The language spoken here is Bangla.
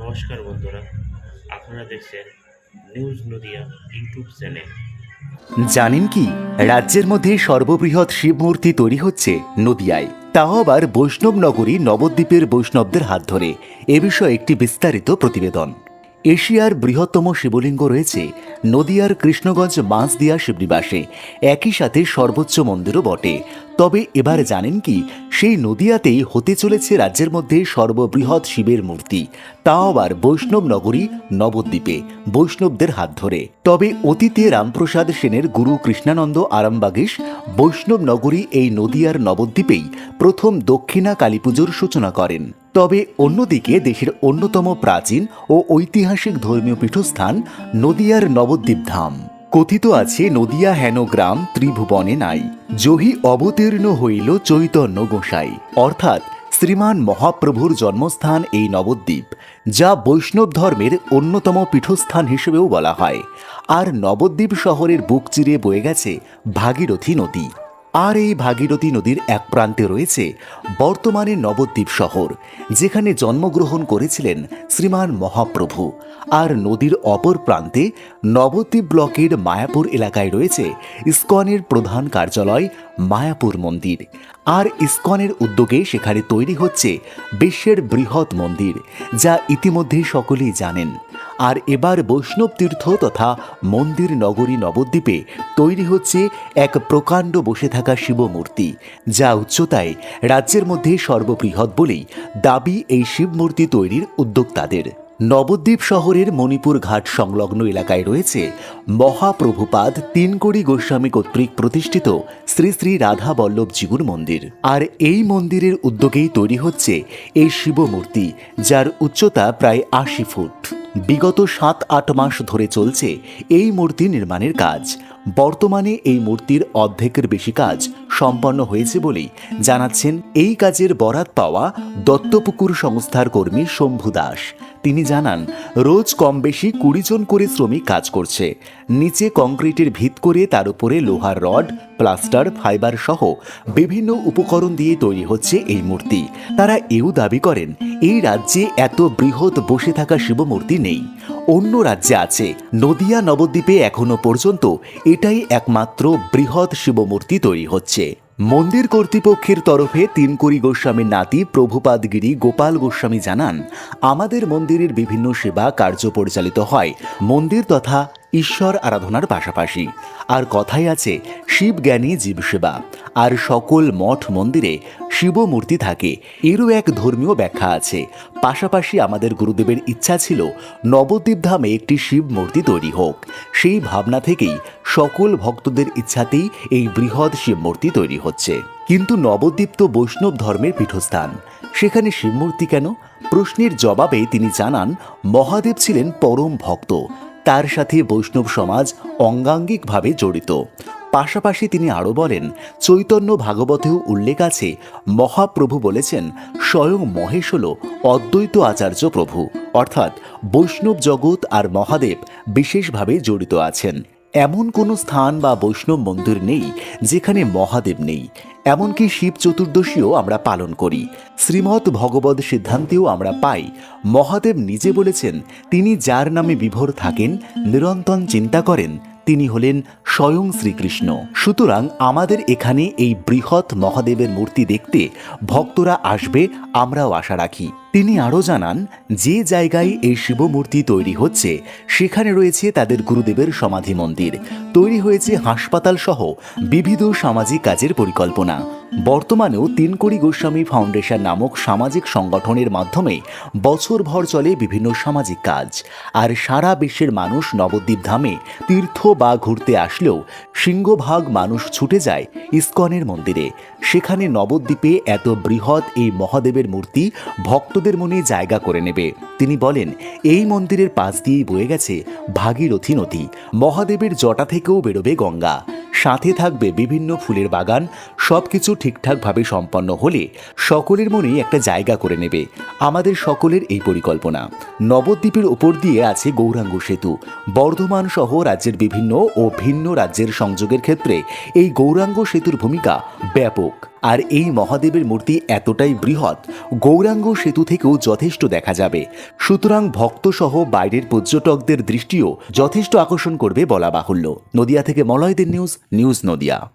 নমস্কার বন্ধুরা, আপনারা দেখছেন নিউজ নদিয়া ইউটিউব চ্যানেল। জানেন কি, রাজ্যের মধ্যে সর্ববৃহৎ শিব মূর্তি তৈরি হচ্ছে নদিয়ায়। তাও আবার বৈষ্ণব নগরী নবদ্বীপের বৈষ্ণবদের হাত ধরে। এ বিষয়ে একটি বিস্তারিত প্রতিবেদন। এশিয়ার বৃহত্তম শিবলিঙ্গ রয়েছে নদিয়ার কৃষ্ণগঞ্জ বাঁশদিয়া শিবনিবাসে। একই সাথে সর্বোচ্চ মন্দিরও বটে। তবে এবার জানেন কি, সেই নদিয়াতেই হতে চলেছে রাজ্যের মধ্যে সর্ববৃহৎ শিবের মূর্তি। তাও আবার বৈষ্ণব নগরী নবদ্বীপে, বৈষ্ণবদের হাত ধরে। তবে অতীতে রামপ্রসাদ সেনের গুরু কৃষ্ণানন্দ আরামবাগেশ বৈষ্ণব নগরী এই নদিয়ার নবদ্বীপেই প্রথম দক্ষিণা কালী পুজোর সূচনা করেন। তবে অন্যদিকে দেশের অন্যতম প্রাচীন ও ঐতিহাসিক ধর্মীয় পীঠস্থান নদিয়ার নবদ্বীপ ধাম। কথিত আছে, নদিয়া হেন গ্রাম ত্রিভুবনে নাই। জহি অবতীর্ণ হইল চৈতন্য গোসাই। অর্থাৎ শ্রীমান মহাপ্রভুর জন্মস্থান এই নবদ্বীপ, যা বৈষ্ণব ধর্মের অন্যতম পীঠস্থান হিসেবেও বলা হয়। আর নবদ্বীপ শহরের বুক চিরে বয়ে গেছে ভাগীরথী নদী। আর এই ভাগীরথী নদীর এক প্রান্তে রয়েছে বর্তমানে নবদ্বীপ শহর, যেখানে জন্মগ্রহণ করেছিলেন শ্রীমান মহাপ্রভু। আর নদীর অপর প্রান্তে নবদ্বীপ ব্লকের মায়াপুর এলাকায় রয়েছে ইস্কনের প্রধান কার্যালয় মায়াপুর মন্দির। আর ইস্কনের উদ্যোগে সেখানে তৈরি হচ্ছে বিশ্বের বৃহৎ মন্দির, যা ইতিমধ্যে সকলেই জানেন। আর এবার বৈষ্ণব তীর্থ তথা মন্দির নগরী নবদ্বীপে তৈরি হচ্ছে এক প্রকাণ্ড বসে থাকা শিবমূর্তি, যা উচ্চতায় রাজ্যের মধ্যে সর্ববৃহৎ বলেই দাবি এই শিবমূর্তি তৈরির উদ্যোক্তাদের। নবদ্বীপ শহরের মণিপুর ঘাট সংলগ্ন এলাকায় রয়েছে মহাপ্রভুপাদ তিনকড়ি গোস্বামী কর্তৃক প্রতিষ্ঠিত শ্রী শ্রী রাধা বল্লভ জিগুর মন্দির। আর এই মন্দিরের উদ্যোগেই তৈরি হচ্ছে এই শিবমূর্তি, যার উচ্চতা প্রায় আশি ফুট। বিগত সাত, আট মাস ধরে চলছে এই মূর্তি নির্মাণের কাজ। বর্তমানে এই মূর্তির অর্ধেকের বেশি কাজ সম্পন্ন হয়েছে বলেই জানাচ্ছেন এই কাজের বরাত পাওয়া দত্তপুকুর সংস্থার কর্মী শম্ভু দাস। তিনি জানান, রোজ কম বেশি কুড়ি জন করে শ্রমিক কাজ করছে। নিচে কংক্রিটের ভিত করে তার উপরে লোহার রড প্লাস্টার, ফাইবার সহ বিভিন্ন উপকরণ দিয়ে তৈরি হচ্ছে এই মূর্তি। তারা এও দাবি করেন, এই রাজ্যে এত বৃহৎ বসে থাকা শিবমূর্তি নেই। অন্য রাজ্যে আছে, নদিয়া নবদ্বীপে এখনও পর্যন্ত এটাই একমাত্র বৃহৎ শিবমূর্তি তৈরি হচ্ছে। মন্দির কর্তৃপক্ষের তরফে তিনকুড়ি গোস্বামীর নাতি প্রভুপাদগিরি গোপাল গোস্বামী জানান, আমাদের মন্দিরের বিভিন্ন সেবা কার্য পরিচালিত হয়। মন্দির তথা ঈশ্বর আরাধনার পাশাপাশি। আর কথাই আছে শিব জ্ঞানী জীব সেবা আর সকল মঠ মন্দিরে শিব মূর্তি থাকে। এরও এক ধর্মীয় ব্যাখ্যা আছে। পাশাপাশি আমাদের গুরুদেবের ইচ্ছা ছিল, নবদ্বীপ ধামে একটি শিব মূর্তি তৈরি হোক। সেই ভাবনা থেকেই সকল ভক্তদের ইচ্ছাতেই এই বৃহৎ শিব মূর্তি তৈরি হচ্ছে। কিন্তু নবদ্বীপ তো বৈষ্ণব ধর্মের পীঠস্থান। সেখানে শিবমূর্তি কেন? প্রশ্নের জবাবে তিনি জানান, মহাদেব ছিলেন পরম ভক্ত। তার সাথে বৈষ্ণব সমাজ অঙ্গাঙ্গিকভাবে জড়িত। পাশাপাশি তিনি আরও বলেন, চৈতন্য ভাগবতেও উল্লেখ আছে, মহাপ্রভু বলেছেন, স্বয়ং মহেশ হল অদ্বৈত আচার্য প্রভু। অর্থাৎ বৈষ্ণব জগৎ আর মহাদেব বিশেষভাবে জড়িত আছেন। এমন কোনো স্থান বা বৈষ্ণব মন্দির নেই যেখানে মহাদেব নেই। এমনকি শিব চতুর্দশীও আমরা পালন করি। শ্রীমৎ ভগবত সিদ্ধান্তেও আমরা পাই, মহাদেব নিজে বলেছেন, তিনি যার নামে বিভোর থাকেন নিরন্তন চিন্তা করেন, তিনি হলেন স্বয়ং শ্রীকৃষ্ণ। সুতরাং আমাদের এখানে এই বৃহৎ মহাদেবের মূর্তি দেখতে ভক্তরা আসবে, আমরাও আশা রাখি। তিনি আরও জানান, যে জায়গায় এই শিবমূর্তি তৈরি হচ্ছে, সেখানে রয়েছে তাদের গুরুদেবের সমাধি মন্দির। তৈরি হয়েছে হাসপাতাল সহ বিবিধ সামাজিক কাজের পরিকল্পনা। বর্তমানেও তিনকড়ি গোস্বামী ফাউন্ডেশন নামক সামাজিক সংগঠনের মাধ্যমে বছরভর চলে বিভিন্ন সামাজিক কাজ। আর সারা বিশ্বের মানুষ নবদ্বীপ ধামে তীর্থ বা ঘুরতে আসলেও সিংহভাগ মানুষ ছুটে যায় ইস্কনের মন্দিরে। সেখানে নবদ্বীপে এত বৃহৎ এই মহাদেবের মূর্তি ভক্তদের মনে জায়গা করে নেবে। তিনি বলেন, এই মন্দিরের পাশ দিয়েই বয়ে গেছে ভাগীরথী নদী। মহাদেবের জটা থেকেও বেরোবে গঙ্গা। সাথে থাকবে বিভিন্ন ফুলের বাগান সব কিছু ঠিকঠাকভাবে সম্পন্ন হলে সকলের মনেই একটা জায়গা করে নেবে। আমাদের সকলের এই পরিকল্পনা। নবদ্বীপের ওপর দিয়ে আছে গৌরাঙ্গ সেতু। বর্ধমান সহ রাজ্যের বিভিন্ন ও ভিন্ন রাজ্যের সংযোগের ক্ষেত্রে এই গৌরাঙ্গ সেতুর ভূমিকা ব্যাপক। আর এই মহাদেবের মূর্তি এতটাই বৃহৎ, গৌরাঙ্গ সেতু থেকেও যথেষ্ট দেখা যাবে। সুতরাং ভক্তসহ বাইরের পর্যটকদের দৃষ্টিও যথেষ্ট আকর্ষণ করবে বলা বাহুল্য। নদিয়া থেকে মলয়দের নিউজ নিউজ নদিয়া।